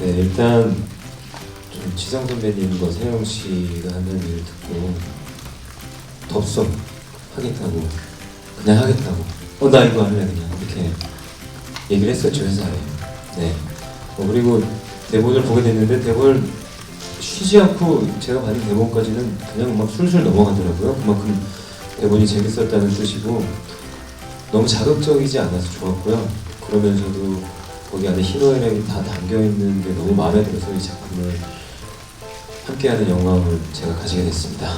네. 일단 좀 지성 선배님과 세영 씨가 하는 일을 듣고 덥석 하겠다고 그냥 하겠다고. 어 나 이거 할래 그냥. 이렇게 얘기를 했었죠 회사에. 네. 어, 그리고 대본을 보게 됐는데 대본을 쉬지 않고 제가 받은 대본까지는 그냥 막 술술 넘어가더라고요 그만큼 대본이 재밌었다는 뜻이고 너무 자극적이지 않아서 좋았고요 그러면서도 거기 안에 희노애락이 다 담겨 있는 게 너무 마음에 들어서 이 작품을 함께하는 영광을 제가 가지게 됐습니다.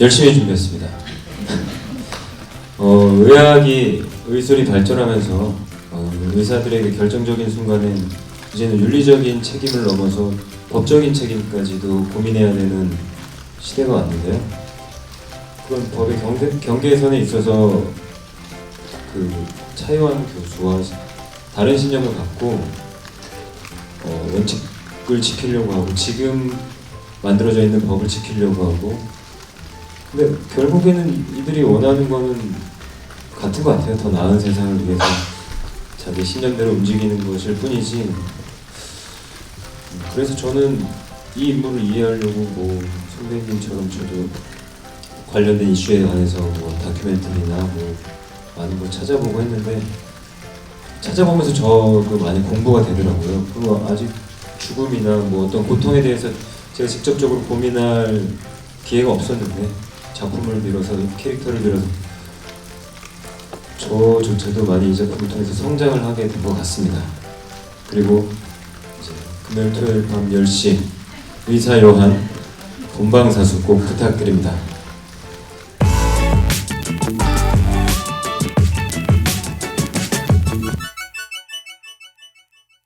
열심히 준비했습니다. 어, 의학이 의술이 발전하면서 어, 의사들에게 결정적인 순간엔 이제는 윤리적인 책임을 넘어서 법적인 책임까지도 고민해야 되는 시대가 왔는데요. 그런 법의 경계, 경계선에 있어서 그 차이완 교수와 다른 신념을 갖고 어, 원칙을 지키려고 하고 지금 만들어져 있는 법을 지키려고 하고 근데 결국에는 이들이 원하는 거는 같은 것 같아요. 더 나은 세상을 위해서 자기 신념대로 움직이는 것일 뿐이지. 음, 그래서 저는 이 인물을 이해하려고 뭐 선배님처럼 저도 관련된 이슈에 관해서 뭐 다큐멘터리나 뭐 많은 걸 찾아보고 했는데 찾아보면서 저도 많이 공부가 되더라고요. 그리고 아직 죽음이나 뭐 어떤 고통에 대해서 제가 직접적으로 고민할 기회가 없었는데 작품을 빌어서 캐릭터를 빌어서 저조차도 많이 이 작품을 통해서 성장을 하게 된 것 같습니다. 그리고 금요일 토요일 밤 10시 의사 요한 본방사수 꼭 부탁드립니다.